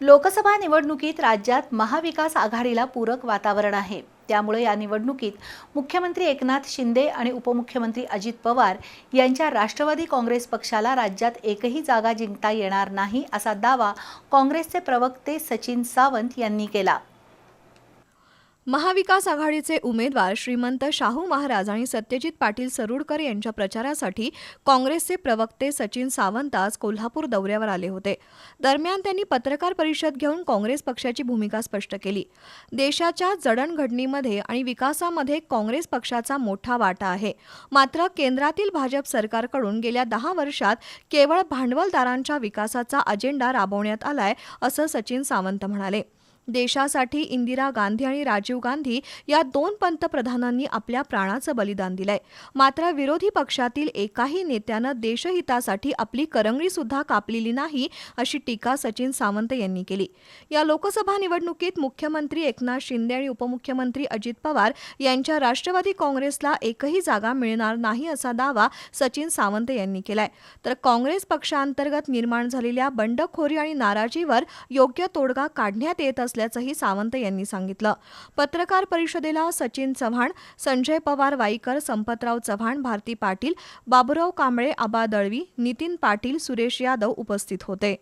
लोकसभा निवडणुकीत राज्यात महाविकास आघाडीला पूरक वातावरण आहे. त्यामुळे या निवडणुकीत मुख्यमंत्री एकनाथ शिंदे आणि उपमुख्यमंत्री अजित पवार यांच्या राष्ट्रवादी काँग्रेस पक्षाला राज्यात एकही जागा जिंकता येणार नाही असा दावा काँग्रेसचे प्रवक्ते सचिन सावंत यांनी केला. महाविकास आघाडीचे उमेदवार श्रीमंत शाहू महाराज आणि सत्यजित पाटील सरुडकर यांच्या प्रचारासाठी काँग्रेसचे प्रवक्ते सचिन सावंत आज कोल्हापूर दौऱ्यावर आले होते. दरम्यान त्यांनी पत्रकार परिषद घेऊन काँग्रेस पक्षाची भूमिका स्पष्ट केली. देशाच्या जडणघडणीमध्ये आणि विकासामध्ये काँग्रेस पक्षाचा मोठा वाटा आहे. मात्र केंद्रातील भाजप सरकारकडून गेल्या दहा वर्षात केवळ भांडवलदारांच्या विकासाचा अजेंडा राबवण्यात आलाय असं सचिन सावंत म्हणाले. देशासाठी इंदिरा गांधी आणि राजीव गांधी या दोन पंतप्रधानांनी आपल्या प्राणाचं बलिदान दिलंय. मात्र विरोधी पक्षातील एकाही नेत्यानं देशहितासाठी आपली करंगळी सुद्धा कापलेली नाही अशी टीका सचिन सावंत यांनी केली. या लोकसभा निवडणुकीत मुख्यमंत्री एकनाथ शिंदे आणि उपमुख्यमंत्री अजित पवार यांच्या राष्ट्रवादी काँग्रेसला एकही जागा मिळणार नाही असा दावा सचिन सावंत यांनी केलाय. तर काँग्रेस पक्षांतर्गत निर्माण झालेल्या बंडखोरी आणि नाराजीवर योग्य तोडगा काढण्यात येत असल्याचंही सावंत यांनी सांगितलं. पत्रकार परिषदेला सचिन चव्हाण संजय पवार वाईकर संपतराव चव्हाण भारती पाटील बाबुराव कांबळे आबा दळवी नितीन पाटील सुरेश यादव उपस्थित होते.